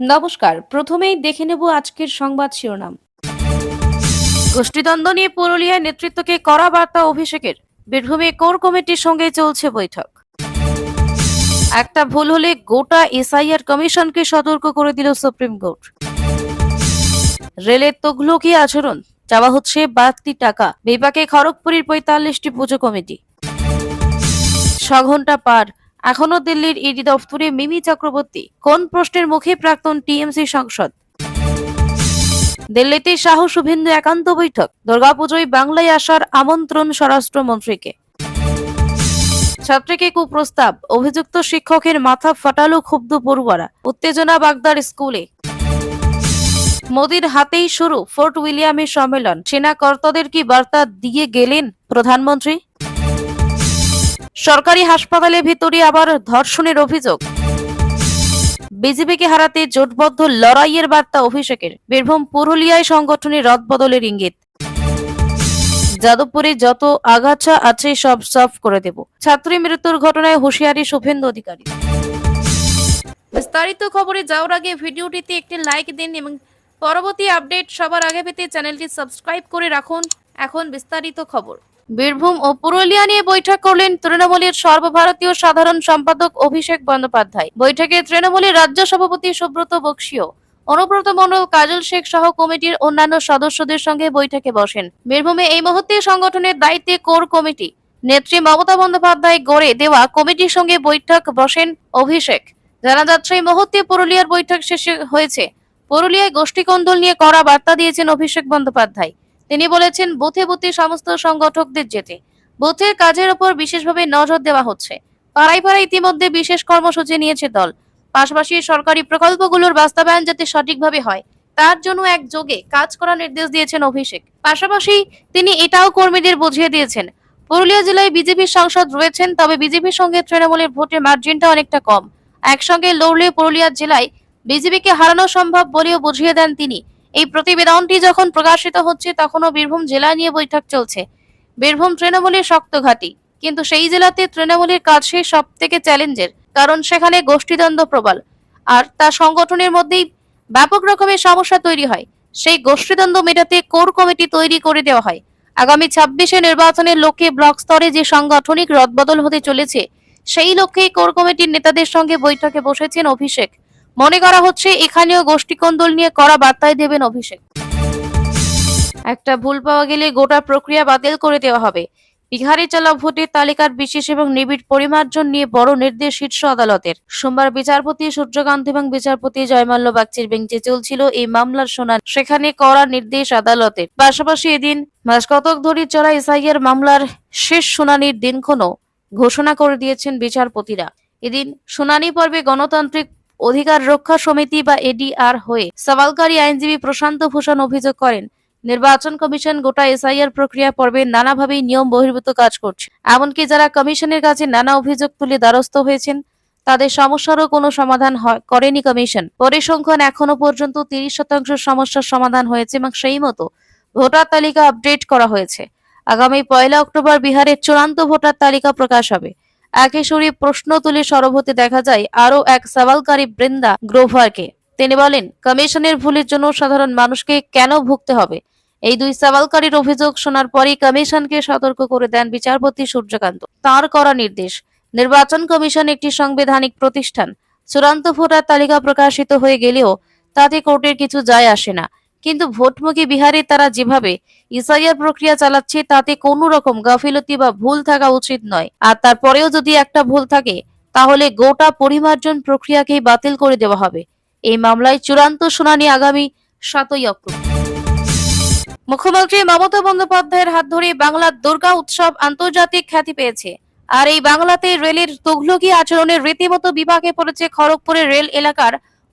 নমস্কার, প্রথমেই দেখে নেব আজকের সংবাদ শিরোনাম। গোষ্ঠীদ্বন্দ্ব নিয়ে পুরুলিয়ায় নেতৃত্বকে কড়া বার্তা অভিষেকের। বীরভূমে কোর কমিটির সঙ্গে চলছে বৈঠক। একটা ভুল হলে গোটা এসআইআর কমিশনকে সতর্ক করে দিল সুপ্রিম কোর্ট। রেলের তগলকি আচরণ, চাওয়া হচ্ছে বাড়তি টাকা। বিপাকে খড়গপুরের পঁয়তাল্লিশটি পুজো কমিটি। ছ ঘণ্টা পার এখনও দিল্লির ইডি দফতরে মিমি চক্রবর্তী কোন প্রশ্নের মুখে প্রাক্তন টিএমসি সংসদ? দিল্লিতে শাহ শুভেন্দু একান্ত বৈঠক, দুর্গাপুজোয় বাংলায় আসার আমন্ত্রণ স্বরাষ্ট্রমন্ত্রীকে। ছাত্রীকে কুপ্রস্তাব, অভিযুক্ত শিক্ষকের মাথা ফাটালো ক্ষুব্ধ পড়ুয়ারা, উত্তেজনা বাগদার স্কুলে। মোদির হাতেই শুরু ফোর্ট উইলিয়ামের সম্মেলন, সেনা কর্তাদের কি বার্তা দিয়ে গেলেন প্রধানমন্ত্রী? সরকারি হাসপাতালে ভিতরে আবার ধর্ষণের অভিযোগ। বিজেপিকে হারাতে জোটবদ্ধ লড়াইয়ের বার্তা অভিষেকের। বীরভূম পুরুলিয়ায় সংগঠনের রদবদলের ইঙ্গিত। যাদবপুরে যত আগাছা আছে সব সাফ করে দেব। ছাত্রী মৃত্যুর ঘটনায় হুঁশিয়ারি শুভেন্দু অধিকারী। বিস্তারিত খবরে যাওয়ার আগে ভিডিওটিতে একটি লাইক দিন এবং পরবর্তী আপডেট সবার আগে পেতে চ্যানেলটি সাবস্ক্রাইব করে রাখুন। এখন বিস্তারিত খবর। বীরভূম ও পুরুলিয়া নিয়ে বৈঠক করলেন তৃণমূলের সর্বভারতীয় সাধারণ সম্পাদক অভিষেক বন্দ্যোপাধ্যায়। বৈঠকে তৃণমূলের রাজ্য সভাপতি সুব্রত বক্সিও, অনুব্রত মণ্ডল কাজল শেখ সহ কমিটির অন্যান্য সদস্যদের সঙ্গে বৈঠকে বসেন। বীরভূমে এই মুহূর্তে সংগঠনের দায়িত্বে কোর কমিটি। নেত্রী মমতা বন্দ্যোপাধ্যায় গড়ে দেওয়া কমিটির সঙ্গে বৈঠক বসেন অভিষেক। জানা যাচ্ছে, এই মুহূর্তে পুরুলিয়ার বৈঠক শেষে হয়েছে। পুরুলিয়ায় গোষ্ঠী কন্দল নিয়ে কড়া বার্তা দিয়েছেন অভিষেক বন্দ্যোপাধ্যায়। তিনি বলেছেন, বুথে বুথে সমস্ত সংগঠকদের যেতে, বুথের কাজের ওপর বিশেষভাবে নজর দেওয়া হচ্ছে। পাড়ায় পাড়ায় ইতিমধ্যে বিশেষ কর্মসূচি নিয়েছে দল। পাশাপাশি সরকারি প্রকল্পগুলোর বাস্তবায়ন যাতে সঠিকভাবে হয়, তার জন্য এক যোগে কাজ করার নির্দেশ দিয়েছেন অভিষেক। পাশাপাশি তিনি এটাও কর্মীদের বুঝিয়ে দিয়েছেন, পুরুলিয়া জেলায় বিজেপির সাংসদ রয়েছেন, তবে বিজেপির সঙ্গে তৃণমূলের ভোটের মার্জিনটা অনেকটা কম। একসঙ্গে লড়লে পুরুলিয়া জেলায় বিজেপিকে হারানো সম্ভব বলেও বুঝিয়ে দেন তিনি। এই প্রতিবেদনটি যখন প্রকাশিত হচ্ছে, তখনও বীরভূম জেলা নিয়ে বৈঠক চলছে। বীরভূম তৃণমূলের শক্ত ঘাঁটি। কিন্তু সেই জেলাতে তৃণমূলের কাছে সব থেকে চ্যালেঞ্জের কারণ সেখানে গোষ্ঠীদ্বন্দ্ব প্রবল। আর তা সংগঠনের মধ্যেই ব্যাপক রকমের সমস্যা তৈরি হয়। সেই গোষ্ঠীদ্বন্দ্ব মেটাতে কোর কমিটি তৈরি করে দেওয়া হয়। আগামী ছাব্বিশে নির্বাচনের লক্ষ্যে ব্লক স্তরে যে সাংগঠনিক রদবদল হতে চলেছে, সেই লক্ষ্যেই কোর কমিটির নেতাদের সঙ্গে বৈঠকে বসেছেন অভিষেক। মনে করা হচ্ছে এখানেও গোষ্ঠীকন্দল নিয়ে কড়া বার্তায় দেবেন অভিষেক। একটা ভুল পাওয়া গেলে গোটা প্রক্রিয়া বাতিল করে দেওয়া হবে। বিহারে চলা ভোটের তালিকার বিশেষ এবং নিবিড় পরিমার্জন নিয়ে বড় নির্দেশ শীর্ষ আদালতের। সোমবার বিচারপতি সূর্যকান্ত এবং বিচারপতি জয়মাল্য বাগচির বেঞ্চে চলছিল এই মামলার শুনানি। সেখানে কড়া নির্দেশ আদালতের। পাশাপাশি এদিন মাস কতক ধরে চলা এসআইয়ের মামলার শেষ শুনানির দিনক্ষণও ঘোষণা করে দিয়েছেন বিচারপতিরা। এদিন শুনানি পর্বে গণতান্ত্রিক অধিকার রক্ষা সমিতি বা এডিআর হয়ে সওয়ালকারী আইনজীবী প্রশান্ত ভূষণ অভিযোগ করেন, নির্বাচন কমিশন গোটা এসআইআর প্রক্রিয়া পর্বে নানাভাবেই নিয়ম বহির্ভূত কাজ করছে। এমনকি যারা কমিশনের কাছে নানা অভিযোগ তুলে দ্বারস্থ হয়েছেন, তাদের সমস্যারও কোনো সমাধান করেনি কমিশন। পরিসংখ্যান এখনও পর্যন্ত তিরিশ শতাংশ সমস্যার সমাধান হয়েছে এবং সেই মতো ভোটার তালিকা আপডেট করা হয়েছে। আগামী পয়লা অক্টোবর বিহারের চূড়ান্ত ভোটার তালিকা প্রকাশ হবে। একই সুরে প্রশ্ন তুলে সরব হতে দেখা যায় আরও এক সওয়ালকারী বৃন্দা গ্রোভারকে। তিনি বলেন, কমিশনের ভুলের জন্য সাধারণ মানুষকে কেন ভুগতে হবে? এই দুই সওয়ালকারীর অভিযোগ শোনার পরই কমিশনকে সতর্ক করে দেন বিচারপতি সূর্যকান্ত। তার করা নির্দেশ, নির্বাচন কমিশন একটি সাংবিধানিক প্রতিষ্ঠান। চূড়ান্ত ভোটার তালিকা প্রকাশিত হয়ে গেলেও তাতে কোর্টের কিছু যায় আসে না। কিন্তু ভোটমুখী বিহারে তারা যেভাবে ইসাইয়ার প্রক্রিয়া চালাচ্ছে, তাতে কোনো রকম গাফিলতি বা ভুল থাকা উচিত নয়। আর তারপরেও যদি একটা ভুল থাকে, তাহলে গোটা পরিমার্জন প্রক্রিয়াকেই বাতিল করে দেওয়া হবে। এই মামলায় চূড়ান্ত শুনানি আগামী সাতই অক্টোবর। মুখ্যমন্ত্রী মমতা বন্দ্যোপাধ্যায়ের হাত ধরে বাংলার দুর্গা উৎসব আন্তর্জাতিক খ্যাতি পেয়েছে। আর এই বাংলাতে রেলের তুঘলকি আচরণের রীতিমতো বিভাগে পড়েছে খড়গপুরের রেল এলাকার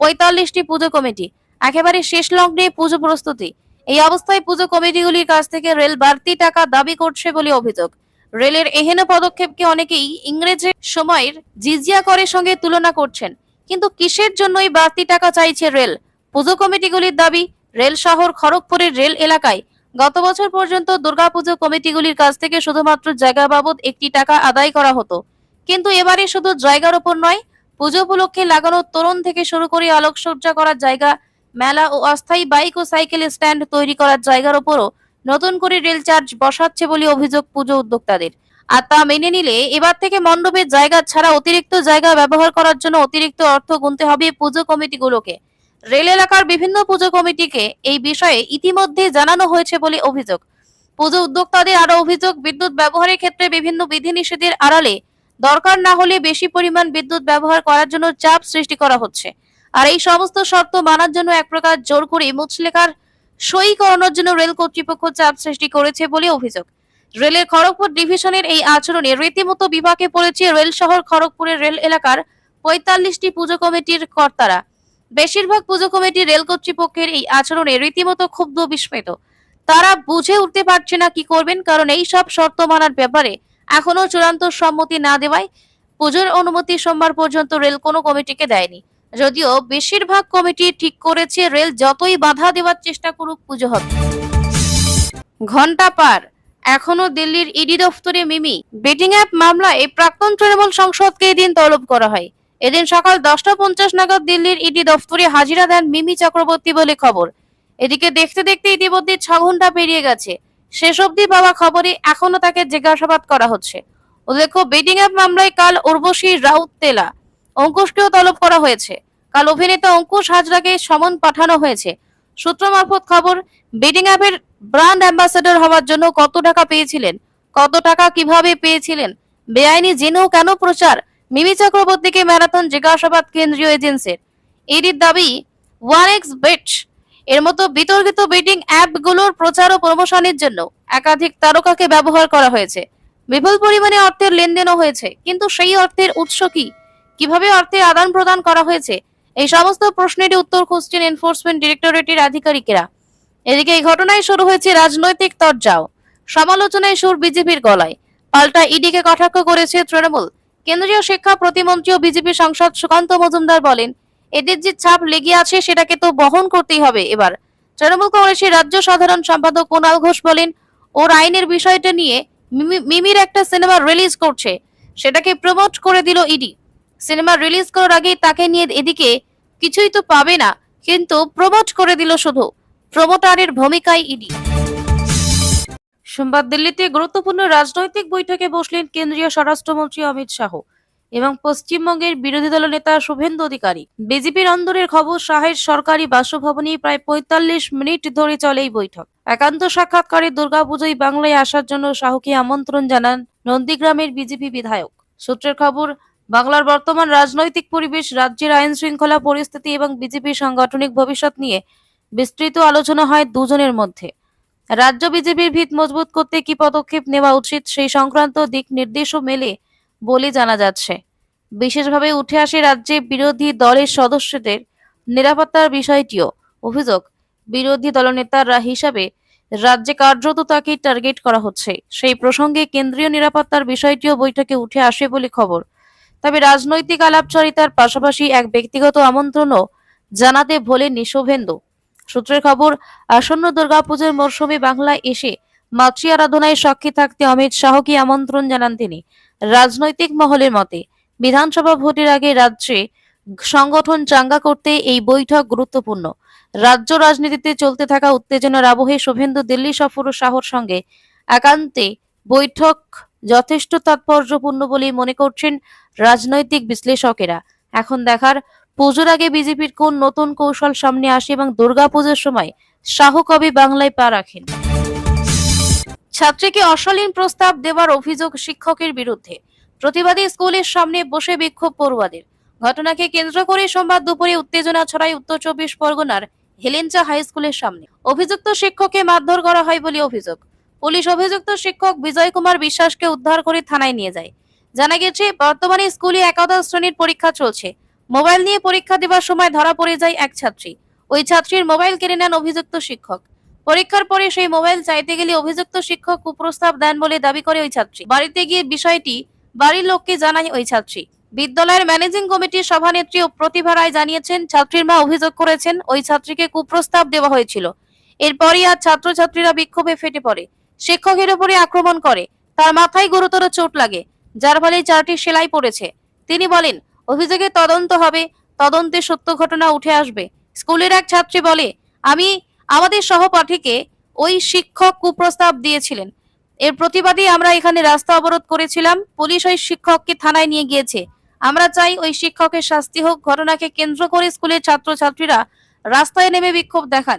পঁয়তাল্লিশটি পুজো কমিটি। একেবারে শেষ লগ্নে পুজো প্রস্তুতি। এই অবস্থায় পুজো কমিটিগুলির কাছ থেকে রেল বাড়তি টাকা দাবি করছে বলে অভিযোগ। রেলের এহেন পদক্ষেপকে অনেকেই ইংরেজি সময়ের জিজিয়া করের সঙ্গে তুলনা করছেন। কিন্তু কিসের জন্য এই বাড়তি টাকা চাইছে রেল? পুজো কমিটিগুলির দাবি, রেল শহর খড়গপুরের রেল এলাকায় গত বছর পর্যন্ত দুর্গাপুজো কমিটিগুলির কাছ থেকে শুধুমাত্র জায়গা বাবদ একটি টাকা আদায় করা হতো। কিন্তু এবারে শুধু জায়গার ওপর নয়, পুজো উপলক্ষে লাগানো তরুণ থেকে শুরু করে আলোকসজ্জা করার জায়গা মেলা ও অস্থায়ী বাইক ও সাইকেল স্ট্যান্ড তৈরি করার জায়গার ওপরও নতুন করে রেল চার্জ বসাচ্ছে বলে অভিযোগ পুজো উদ্যোক্তাদের। আর তা মেনে নিলে এবার থেকে মণ্ডপের জায়গা ছাড়া অতিরিক্ত জায়গা ব্যবহার করার জন্য অতিরিক্ত অর্থ গুনতে হবে পুজো কমিটিগুলোকে। রেল এলাকার বিভিন্ন পুজো কমিটিকে এই বিষয়ে ইতিমধ্যে জানানো হয়েছে বলে অভিযোগ। পুজো উদ্যোক্তাদের আরও অভিযোগ, বিদ্যুৎ ব্যবহারের ক্ষেত্রে বিভিন্ন বিধিনিষেধের আড়ালে দরকার না হলে বেশি পরিমাণ বিদ্যুৎ ব্যবহার করার জন্য চাপ সৃষ্টি করা হচ্ছে। আর এই সমস্ত শর্ত মানার জন্য এক প্রকার জোর করে মুচলেখার সই করানোর জন্য রেল কর্তৃপক্ষ চাপ সৃষ্টি করেছে বলে অভিযোগ। রেলের খড়গপুর ডিভিশনের এই আচরণে রীতিমতো বিভাগে পড়েছে রেল শহর খড়গপুরের রেল এলাকার পঁয়তাল্লিশটি পুজো কমিটির কর্তারা। বেশিরভাগ পুজো কমিটি রেল কর্তৃপক্ষের এই আচরণে রীতিমতো ক্ষুব্ধ, বিস্মিত। তারা বুঝে উঠতে পারছে না কি করবেন, কারণ এই সব শর্ত মানার ব্যাপারে এখনও চূড়ান্ত সম্মতি না দেওয়ায় পুজোর অনুমতি সোমবার পর্যন্ত রেল কোনো কমিটিকে দেয়নি। যদিও বেশিরভাগ কমিটি ঠিক করেছে, রেল যতই বাধা দেওয়ার চেষ্টা করুক, পুজো হবে। ঘণ্টা পার। এখনও দিল্লির ইডি দফতরে মিমি। বেটিং অ্যাপ মামলায় প্রাক্তন তৃণমূল সংসদকে এদিন তলব করা হয়। এদিন সকাল দশটা পঞ্চাশ নাগাদ দিল্লির ইডি দফতরে হাজিরা দেন মিমি চক্রবর্তী বলে খবর। এদিকে দেখতে দেখতে ইতিমধ্যে ছ ঘণ্টা পেরিয়ে গেছে। শেষ অবধি পাওয়া খবরে এখনও তাকে জিজ্ঞাসাবাদ করা হচ্ছে। উল্লেখ্য, বেটিং অ্যাপ মামলায় কাল উর্বশী রাউত তেলা। অঙ্কুশকেও তলব করা হয়েছে। কাল অভিনেতা অঙ্কুশ হাজরাকে সমন পাঠানো হয়েছে। সূত্র মারফত খবর বেটিং অ্যাপের ব্র্যান্ড অ্যাম্বাসেডর হওয়ার জন্য কত টাকা পেয়েছিলেন, কত টাকা কীভাবে পেয়েছিলেন, বেআইনি জেনেও কেন প্রচার, মিমি চক্রবর্তীকে ম্যারাথন জিজ্ঞাসাবাদ কেন্দ্রীয় এজেন্সির এডির দাবি ওয়ান এক্স বেট এর মতো বিতর্কিত বেটিং অ্যাপগুলোর প্রচার ও প্রমোশনের জন্য একাধিক তারকাকে ব্যবহার করা হয়েছে। বিপুল পরিমাণে অর্থের লেনদেনও হয়েছে, কিন্তু সেই অর্থের উৎস কি? কীভাবে অর্থের আদান প্রদান করা হয়েছে? এই সমস্ত প্রশ্নেরই উত্তর খুঁজছেন এনফোর্সমেন্ট ডিরেক্টরেটের আধিকারিকেরা। এদিকে এই ঘটনায় শুরু হয়েছে রাজনৈতিক তরজাও। সমালোচনায় সুর বিজেপির গলায়। পাল্টা ইডিকে কটাক্ষ করেছে তৃণমূল। কেন্দ্রীয় শিক্ষা প্রতিমন্ত্রী ও বিজেপি সাংসদ সুকান্ত মজুমদার বলেন, এদের যে ছাপ লেগে আছে সেটাকে তো বহন করতেই হবে এবার। তৃণমূল কংগ্রেসের রাজ্য সাধারণ সম্পাদক কুণাল ঘোষ বলেন, ওর আইনের বিষয়টা নিয়ে মিমি- মিমির একটা সিনেমা রিলিজ করছে। সেটাকে প্রমোট করে দিল ইডি। সিনেমা রিলিজ করার আগে তাকে নিয়ে এদিকে কিছুই তো পাবে না, কিন্তু প্রমোট করে দিল শুধু। প্রমোটারের ভূমিকায় ইডি। সোমবার দিল্লিতে গুরুত্বপূর্ণ রাজনৈতিক বৈঠকে বসলেন কেন্দ্রীয় স্বরাষ্ট্রমন্ত্রী অমিত শাহ এবং পশ্চিমবঙ্গের বিরোধী দল নেতা শুভেন্দু অধিকারী। বিজেপির অন্দরের খবর শাহের সরকারি বাসভবনে প্রায় পঁয়তাল্লিশ মিনিট ধরে চলে এই বৈঠক। একান্ত সাক্ষাৎকারে দুর্গাপুজোয় বাংলায় আসার জন্য শাহকে আমন্ত্রণ জানান নন্দীগ্রামের বিজেপি বিধায়ক। সূত্রের খবর বাংলার বর্তমান রাজনৈতিক পরিবেশ, রাজ্যের আইন শৃঙ্খলা পরিস্থিতি এবং বিজেপির সাংগঠনিক ভবিষ্যৎ নিয়ে বিস্তৃত আলোচনা হয় দুজনের মধ্যে। রাজ্য বিজেপির ভিত মজবুত করতে কি পদক্ষেপ নেওয়া উচিত সেই সংক্রান্ত দিক নির্দেশও মেলে বলে জানা যাচ্ছে। বিশেষভাবে উঠে আসে রাজ্যে বিরোধী দলের সদস্যদের নিরাপত্তার বিষয়টিও। অভিযোগ, বিরোধী দলনেতারা হিসাবে রাজ্যে কার্যত তাকে টার্গেট করা হচ্ছে। সেই প্রসঙ্গে কেন্দ্রীয় নিরাপত্তার বিষয়টিও বৈঠকে উঠে আসে বলে খবর। তবে রাজনৈতিক আলাপচারিতার পাশাপাশি এক ব্যক্তিগত আমন্ত্রণও জানাতে ভোলেননি শুভেন্দু সূত্রের খবর, আসন্ন দুর্গাপুজোর মরশুমে বাংলায় এসে মাতৃ আরাধনায় সাক্ষী থাকতে অমিত শাহকে আমন্ত্রণ জানান তিনি। রাজনৈতিক মহলের মতে, বিধানসভা ভোটের আগে রাজ্যে সংগঠন চাঙ্গা করতে এই বৈঠক গুরুত্বপূর্ণ। রাজ্য রাজনীতিতে চলতে থাকা উত্তেজনার আবহে শুভেন্দু দিল্লি সফর ও শাহর সঙ্গে একান্তে বৈঠক যথেষ্ট তাৎপর্যপূর্ণ বলেই মনে করছেন রাজনৈতিক বিশ্লেষকেরা। এখন দেখার, পুজোর আগে বিজেপির কোন নতুন কৌশল সামনে আসে এবং দুর্গাপুজোর সময় শাহ কবে বাংলায় পা রাখেন? ছাত্রীকে অশালীন প্রস্তাব দেওয়ার অভিযোগ শিক্ষকের বিরুদ্ধে। প্রতিবাদী স্কুলের সামনে বসে বিক্ষোভ পড়ুয়াদের। ঘটনাকে কেন্দ্র করে সোমবার দুপুরে উত্তেজনা ছড়ায় উত্তর চব্বিশ পরগনার হেলেঞ্চা হাই স্কুলের সামনে। অভিযুক্ত শিক্ষককে মারধর করা হয় বলে অভিযোগ। পুলিশ অভিযুক্ত শিক্ষক বিজয় কুমার বিশ্বাসকে উদ্ধার করে থানায় নিয়ে যায়। জানা গেছে, বর্তমানে স্কুলে একাদশ শ্রেণির পরীক্ষা চলছে। মোবাইল নিয়ে পরীক্ষা দেওয়ার সময় ধরা পড়ে যায় এক ছাত্রী। ওই ছাত্রীর মোবাইল কেড়ে নেন অভিযুক্ত শিক্ষক। পরীক্ষার পরে সেই মোবাইল চাইতে গেলে অভিযুক্ত শিক্ষক কুপ্রস্তাব দেন বলে দাবি করে ওই ছাত্রী। বাড়িতে গিয়ে বিষয়টি বাড়ির লোককে জানায় ওই ছাত্রী। বিদ্যালয়ের ম্যানেজিং কমিটির সভানেত্রী ও প্রতিভা রায় জানিয়েছেন, ছাত্রীর মা অভিযোগ করেছেন, ওই ছাত্রীকে কুপ্রস্তাব দেওয়া হয়েছিল। এরপরই আজ ছাত্রছাত্রীরা বিক্ষোভে ফেটে পড়ে। শিক্ষকের উপরে আক্রমণ করে। তার মাথায় গুরুতর চোট লাগে, যার ফলে চারটি সেলাই পড়েছে। তিনি বলেন, অভিযোগে তদন্ত হবে, তদন্তে সত্য ঘটনা উঠে আসবে। স্কুলের এক ছাত্রী বলে, আমি আমাদের সহপাঠীকে ওই শিক্ষক কুপ্রস্তাব দিয়েছিলেন। এর প্রতিবাদে আমরা এখানে রাস্তা অবরোধ করেছিলাম, পুলিশ ওই শিক্ষককে থানায় নিয়ে গিয়েছে। আমরা চাই ওই শিক্ষকের শাস্তি হোক, ঘটনাকে কেন্দ্র করে স্কুলের ছাত্রছাত্রীরা রাস্তায় নেমে বিক্ষোভ দেখান।